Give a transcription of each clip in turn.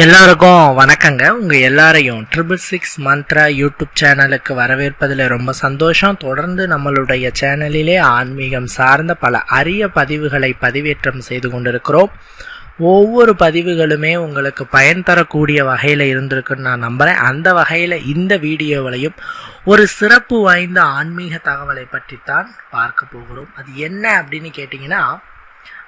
எல்லாருக்கும் வணக்கங்க. உங்க எல்லாரையும் ட்ரிபிள் சிக்ஸ் மந்த்ரா யூடியூப் சேனலுக்கு வரவேற்பதில் ரொம்ப சந்தோஷம். தொடர்ந்து நம்மளுடைய சேனலிலே ஆன்மீகம் சார்ந்த பல அரிய பதிவுகளை பதிவேற்றம் செய்து கொண்டிருக்கிறோம். ஒவ்வொரு பதிவுகளுமே உங்களுக்கு பயன் தரக்கூடிய வகையில் இருந்திருக்குன்னு நான் நம்புகிறேன் அந்த வகையில் இந்த வீடியோவிலையும் ஒரு சிறப்பு வாய்ந்த ஆன்மீக தகவலை பற்றித்தான் பார்க்க போகிறோம். அது என்ன அப்படின்னு கேட்டிங்கன்னா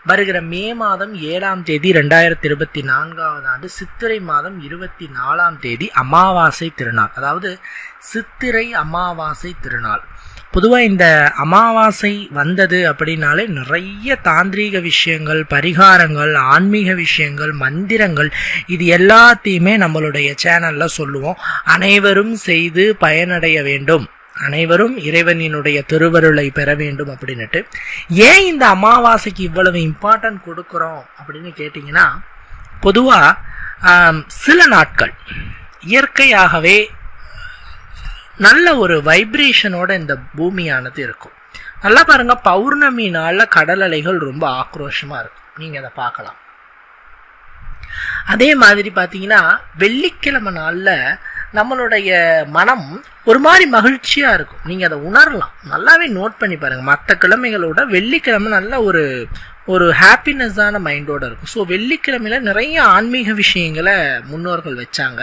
வருகிற மே மாதம் ஏழாம் தேதி ரெண்டாயிரத்தி இருபத்தி நான்காவது ஆண்டு சித்திரை மாதம் இருபத்தி நாலாம் தேதி அமாவாசை திருநாள். அதாவது சித்திரை அமாவாசை திருநாள். பொதுவாக இந்த அமாவாசை வந்தது அப்படின்னாலே நிறைய தாந்திரீக விஷயங்கள் பரிகாரங்கள் ஆன்மீக விஷயங்கள் மந்திரங்கள் இது எல்லாத்தையுமே நம்மளுடைய சேனலில் சொல்லுவோம். அனைவரும் செய்து பயனடைய வேண்டும். அனைவரும் இறைவனினுடைய திருவருளை பெற வேண்டும் அப்படின்னுட்டு ஏன் இந்த அமாவாசைக்கு இவ்வளவு இம்பார்ட்டன்ட் கொடுக்குறோம் அப்படின்னு கேட்டிங்கன்னா பொதுவாக சில நாட்கள் இயற்கையாகவே நல்ல ஒரு வைப்ரேஷனோட இந்த பூமியானது இருக்கும். நல்லா பாருங்க பௌர்ணமி நாளில் கடல் அலைகள் ரொம்ப ஆக்ரோஷமாக இருக்கும். நீங்கள் அதை பார்க்கலாம். அதே மாதிரி பார்த்தீங்கன்னா வெள்ளிக்கிழமை நாளில் நம்மளுடைய மனம் ஒரு மாதிரி மகிழ்ச்சியாக இருக்கும். நீங்கள் அதை உணரலாம். நல்லாவே நோட் பண்ணி பாருங்கள் மற்ற கிழமைகளோட வெள்ளிக்கிழமை நல்ல ஒரு ஒரு ஹாப்பினஸ்ஸான மைண்டோடு இருக்கும். ஸோ வெள்ளிக்கிழமையில் நிறைய ஆன்மீக விஷயங்களை முன்னோர்கள் வச்சாங்க.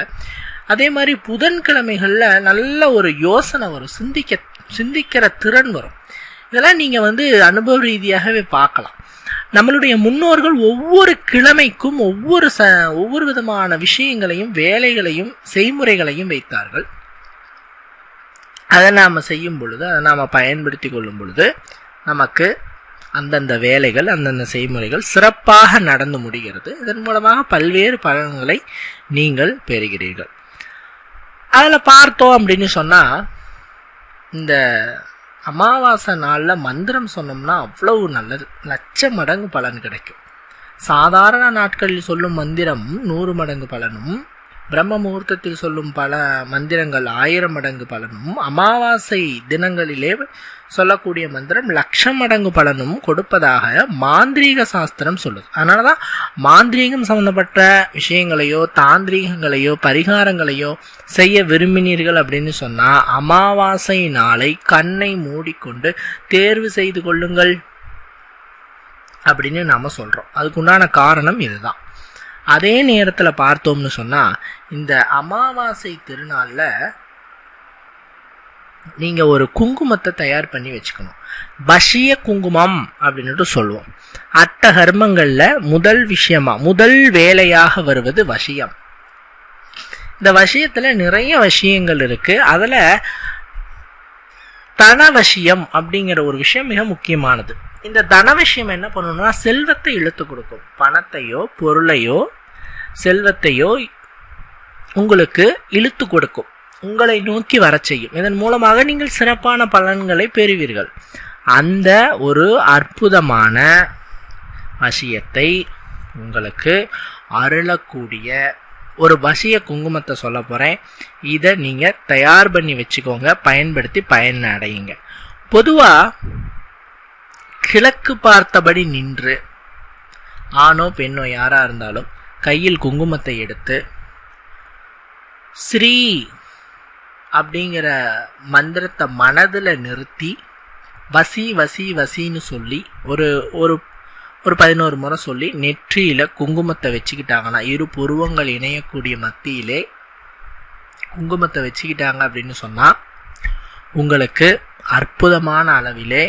அதே மாதிரி புதன்கிழமைகளில் நல்ல ஒரு யோசனை வரும். சிந்திக்க சிந்திக்கிற திறன் வரும். இதெல்லாம் நீங்கள் வந்து அனுபவ ரீதியாகவே பார்க்கலாம். நம்மளுடைய முன்னோர்கள் ஒவ்வொரு கிழமைக்கும் ஒவ்வொரு ச ஒவ்வொரு விதமான விஷயங்களையும் வேலைகளையும் செய்முறைகளையும் வைத்தார்கள். அதை நாம் செய்யும் பொழுது அதை நாம் பயன்படுத்தி கொள்ளும் பொழுது நமக்கு அந்தந்த வேலைகள் அந்தந்த செய்முறைகள் சிறப்பாக நடந்து முடிகிறது. இதன் மூலமாக பல்வேறு பலன்களை நீங்கள் பெறுகிறீர்கள். அதில் பார்த்தோம் அப்படின்னு சொன்னால் இந்த அமாவாசை நாளில் மந்திரம் சொன்னோம்னா அவ்வளவு நல்லது. லட்ச மடங்கு பலன் கிடைக்கும். சாதாரண நாட்களில் சொல்லும் மந்திரம் நூறு மடங்கு பலனும் பிரம்ம முகூர்த்தத்தில் சொல்லும் பல மந்திரங்கள் ஆயிரம் மடங்கு பலனும் அமாவாசை தினங்களிலே சொல்லக்கூடிய மந்திரம் லட்சம் மடங்கு பலனும் கொடுப்பதாக மாந்திரீக சாஸ்திரம் சொல்லுது. அதனால தான் மாந்திரீகம் சம்மந்தப்பட்ட விஷயங்களையோ தாந்திரீகங்களையோ பரிகாரங்களையோ செய்ய விரும்பினீர்கள் அப்படின்னு சொன்னால் அமாவாசை நாளை கண்ணை மூடிக்கொண்டு தேர்வு செய்து கொள்ளுங்கள் அப்படின்னு நாம் சொல்கிறோம் அதுக்குண்டான காரணம் இதுதான். அதே நேரத்தில் பார்த்தோம்னு சொன்னால் இந்த அமாவாசை திருநாளில் நீங்கள் ஒரு குங்குமத்தை தயார் பண்ணி வச்சுக்கணும். பஷிய குங்குமம் அப்படின்னுட்டு சொல்லுவோம். அட்ட கர்மங்களில் முதல் விஷயமா முதல் வேலையாக வருவது வசியம் இந்த வசியத்தில் நிறைய விஷயங்கள் இருக்குது அதில் தனவசியம் அப்படிங்கிற ஒரு விஷயம் மிக முக்கியமானது. இந்த தன விஷயம் என்ன பண்ணணும்னா செல்வத்தை இழுத்து கொடுக்கும். பணத்தையோ பொருளையோ செல்வத்தையோ உங்களுக்கு இழுத்து கொடுக்கும். உங்களை நோக்கி வர செய்யும். இதன் மூலமாக நீங்கள் சிறப்பான பலன்களை பெறுவீர்கள். அந்த ஒரு அற்புதமான வசியத்தை உங்களுக்கு அருளக்கூடிய ஒரு வசிய குங்குமத்தை சொல்ல போகிறேன் இதை நீங்கள் தயார் பண்ணி வச்சுக்கோங்க. பயன்படுத்தி பயன் அடையுங்க. பொதுவாக கிழக்கு பார்த்தபடி நின்று ஆணோ பெண்ணோ யாராக இருந்தாலும் கையில் குங்குமத்தை எடுத்து ஸ்ரீ அப்படிங்கிற மந்திரத்தை மனதில் நிறுத்தி வசி வசி வசின்னு சொல்லி ஒரு ஒரு ஒரு பதினோரு முறை சொல்லி நெற்றியில் குங்குமத்தை வச்சுக்கிட்டாங்கன்னா இரு புருவங்கள் இணையக்கூடிய மத்தியிலே குங்குமத்தை வச்சுக்கிட்டாங்க அப்படின்னு சொன்னால் உங்களுக்கு அற்புதமான அளவிலே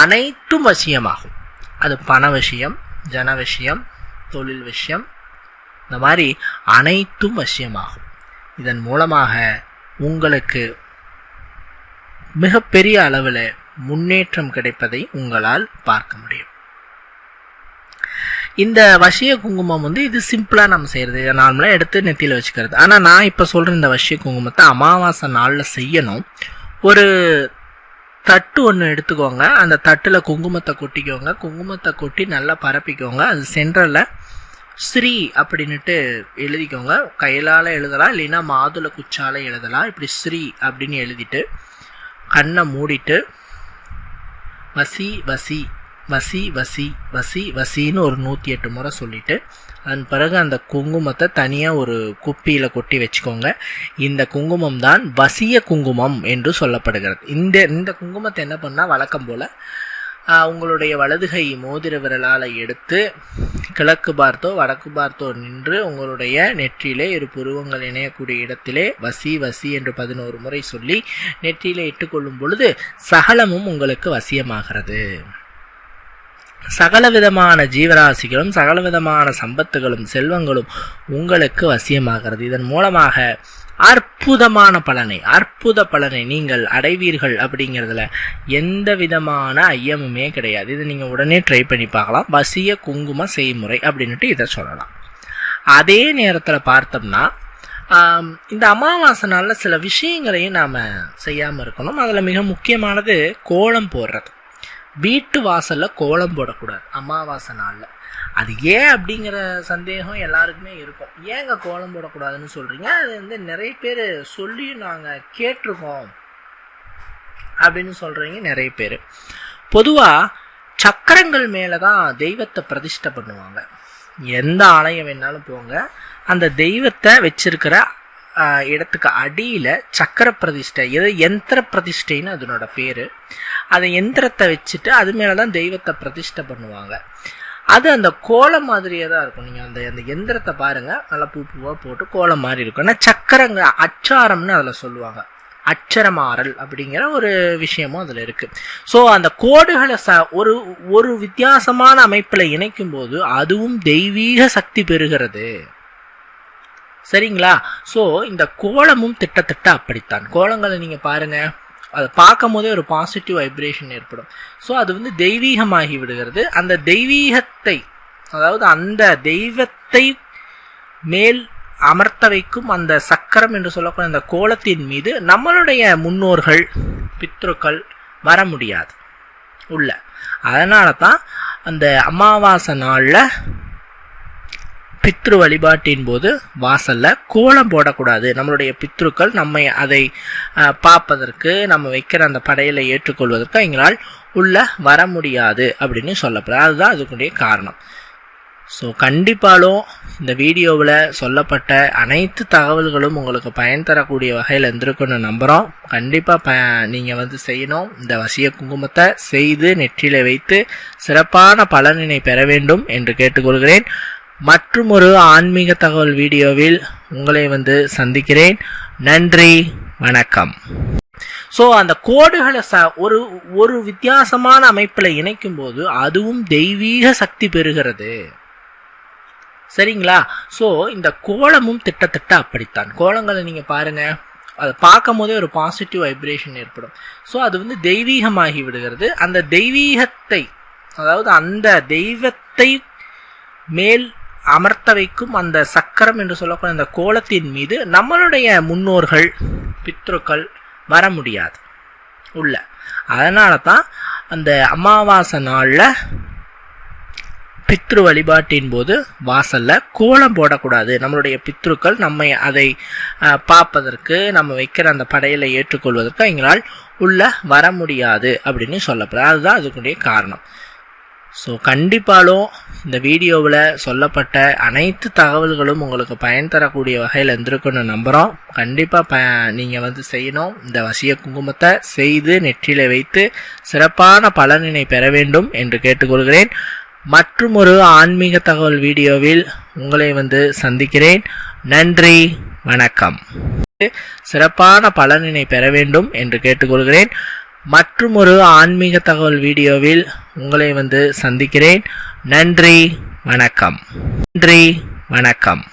அனைத்தும் வசியமாகும். அது பண விஷயம் ஜன விஷயம் தொழில் விஷயம் இந்த மாதிரி அனைத்தும் வசியமாகும். இதன் மூலமாக உங்களுக்கு மிகப்பெரிய அளவில் முன்னேற்றம் கிடைப்பதை உங்களால் பார்க்க முடியும். இந்த வசிய குங்குமம் வந்து இது சிம்பிளாக நம்ம செய்கிறது நார்மலாக எடுத்து நெத்தியில் வச்சுக்கிறது. ஆனால் நான் இப்போ சொல்கிற இந்த வசிய குங்குமத்தை அமாவாசை நாளில் செய்யணும். ஒரு தட்டு ஒன்று எடுத்துக்கோங்க. அந்த தட்டில் குங்குமத்தை கொட்டிக்கோங்க. குங்குமத்தை கொட்டி நல்லா பரப்பிக்கோங்க. அது சென்டரில் ஸ்ரீ அப்படின்னுட்டு எழுதிக்கோங்க. கையிலால் எழுதலாம் இல்லைன்னா மாதுளை குச்சால் எழுதலாம். இப்படி ஸ்ரீ அப்படின்னு எழுதிட்டு கண்ணை மூடிட்டு வசி வசி வசி வசி வசி வசின்னு ஒரு நூற்றி எட்டு முறை சொல்லிட்டு அதன் பிறகு அந்த குங்குமத்தை தனியாக ஒரு குப்பியில் கொட்டி வச்சுக்கோங்க. இந்த குங்குமம் தான் வசிய குங்குமம் என்று சொல்லப்படுகிறது. இந்த இந்த குங்குமத்தை என்ன பண்ணால் வழக்கம் போல் உங்களுடைய வலதுகை மோதிர விரலால் எடுத்து கிழக்கு பார்த்தோ வடக்கு பார்த்தோ நின்று உங்களுடைய நெற்றியிலே இரு புருவங்கள் இணையக்கூடிய இடத்திலே வசி வசி என்று பதினோரு முறை சொல்லி நெற்றியிலே இட்டுக்கொள்ளும் பொழுது சகலமும் உங்களுக்கு வசியமாகிறது. சகல விதமான ஜீவராசிகளும் சகல விதமான சம்பத்துகளும் செல்வங்களும் உங்களுக்கு வசியமாகிறது. இதன் மூலமாக அற்புதமான பலனை அற்புத பலனை நீங்கள் அடைவீர்கள் அப்படிங்கிறதுல எந்த விதமான ஐயமுமே கிடையாது. இதை நீங்கள் உடனே ட்ரை பண்ணி பார்க்கலாம். வசிய குங்கும செய்முறை அப்படின்ட்டு இதை சொல்லலாம். அதே நேரத்தில் பார்த்தோம்னா இந்த அமாவாசை நாளில் சில விஷயங்களையும் நாம் செய்யாமல் இருக்கணும். அதில் மிக முக்கியமானது கோலம் போடுறது. வீட்டு வாசலில் கோலம் போடக்கூடாது அமாவாசை நாளில். அது ஏன் அப்படிங்கிற சந்தேகம் எல்லாருக்குமே இருக்கும். ஏங்க கோலம் போடக்கூடாதுன்னு சொல்கிறீங்க அது வந்து நிறைய பேர் சொல்லி நாங்கள் கேட்டிருக்கோம் அப்படின்னு சொல்கிறீங்க நிறைய பேர். பொதுவாக சக்கரங்கள் மேலே தான் தெய்வத்தை பிரதிஷ்டை பண்ணுவாங்க. எந்த ஆலயம் வேணாலும் போங்க. அந்த தெய்வத்தை வச்சிருக்கிற இடத்துக்கு அடியில் சக்கர பிரதிஷ்டை எது யந்திர பிரதிஷ்டைன்னு அதனோட பேர். அதை எந்திரத்தை வச்சுட்டு அது மேலே தான் தெய்வத்தை பிரதிஷ்டை பண்ணுவாங்க. அது அந்த கோலம் மாதிரியே தான் இருக்கும். நீங்கள் அந்த அந்த எந்திரத்தை பாருங்கள் நல்லா பூ பூவாக போட்டு கோலம் மாதிரி இருக்கும். ஆனால் சக்கரங்க அச்சாரம்னு அதில் சொல்லுவாங்க. அச்சரமாறல் அப்படிங்கிற ஒரு விஷயமும் அதில் இருக்குது ஸோ அந்த கோடுகளை ச ஒரு ஒரு வித்தியாசமான அமைப்பில் இணைக்கும் போது அதுவும் தெய்வீக சக்தி பெறுகிறது. சரிங்களா? ஸோ இந்த கோலமும் திட்டத்திட்ட அப்படித்தான். கோலங்களை நீங்கள் பாருங்கள் அதை பார்க்கும் போதே ஒரு பாசிட்டிவ் வைப்ரேஷன் ஏற்படும். ஸோ அது வந்து தெய்வீகமாகி விடுகிறது. அந்த தெய்வீகத்தை அதாவது அந்த தெய்வத்தை மேல் அமர்த்த வைக்கும் அந்த சக்கரம் என்று சொல்லக்கூடிய அந்த கோலத்தின் மீது நம்மளுடைய முன்னோர்கள் பித்ருக்கள் வர முடியாது. உள்ள. அதனால தான் அந்த அமாவாசை நாளில் பித்ரு வழிபாட்டின் போது வாசலில் கோலம் போடக்கூடாது. நம்மளுடைய பித்ருக்கள் நம்மை அதை பார்ப்பதற்கு நம்ம வைக்கிற அந்த படையலை ஏற்றுக்கொள்வதற்கு எங்களால் உள்ள வர முடியாது அப்படின்னு சொல்லப்படுது. அதுதான் அதுக்குடைய காரணம். ஸோ கண்டிப்பாலும் இந்த வீடியோவில் சொல்லப்பட்ட அனைத்து தகவல்களும் உங்களுக்கு பயன் தரக்கூடிய வகையில் இருந்திருக்குன்னு நம்புகிறோம் கண்டிப்பாக ப நீங்கள் வந்து செய்யணும். இந்த வசிய குங்குமத்தை செய்து நெற்றியில் வைத்து சிறப்பான பலனினை பெற வேண்டும் என்று கேட்டுக்கொள்கிறேன். மற்றும் ஒரு ஆன்மீக தகவல் வீடியோவில் உங்களை வந்து சந்திக்கிறேன். நன்றி வணக்கம். ஸோ அந்த கோடுகளை ச ஒரு ஒரு வித்தியாசமான அமைப்பில் இணைக்கும் போது அதுவும் தெய்வீக சக்தி பெறுகிறது. சரிங்களா? ஸோ இந்த கோலமும் திட்டத்திட்ட அப்படித்தான். கோலங்களை நீங்கள் பாருங்கள் அதை பார்க்கும் போதே ஒரு பாசிட்டிவ் வைப்ரேஷன் ஏற்படும். ஸோ அது வந்து தெய்வீகமாகி விடுகிறது. அந்த தெய்வீகத்தை அதாவது அந்த தெய்வத்தை மேல் அமர்த்த வைக்கும் அந்த சக்கரம் என்று சொல்லக்கூடிய அந்த கோலத்தின் மீது நம்மளுடைய முன்னோர்கள் பித்ருக்கள் வர முடியாது. உள்ள. அதனால தான் அந்த அமாவாசை நாளில் பித்ரு வழிபாட்டின் போது வாசலில் கோலம் போடக்கூடாது. நம்மளுடைய பித்ருக்கள் நம்மை அதை பார்ப்பதற்கு நம்ம வைக்கிற அந்த படையில ஏற்றுக்கொள்வதற்கு எங்களால் உள்ள வர முடியாது அப்படின்னு சொல்லப்படுது. அதுதான் அதுக்குடைய காரணம். ஸோ கண்டிப்பாலும் இந்த வீடியோவில் சொல்லப்பட்ட அனைத்து தகவல்களும் உங்களுக்கு பயன் தரக்கூடிய வகையில் இருந்திருக்குன்னு நம்புகிறோம் கண்டிப்பாக ப நீங்கள் வந்து செய்யணும். இந்த வசிய குங்குமத்தை செய்து நெற்றியில் வைத்து சிறப்பான பலனினை பெற வேண்டும் என்று கேட்டுக்கொள்கிறேன். மற்றும் ஒரு ஆன்மீக தகவல் வீடியோவில் உங்களை வந்து சந்திக்கிறேன். நன்றி வணக்கம். சிறப்பான பலனினை பெற வேண்டும் என்று கேட்டுக்கொள்கிறேன். மற்றும் ஒரு ஆன்மீக தகவல் வீடியோவில் உங்களை வந்து சந்திக்கிறேன். நன்றி வணக்கம். நன்றி வணக்கம்.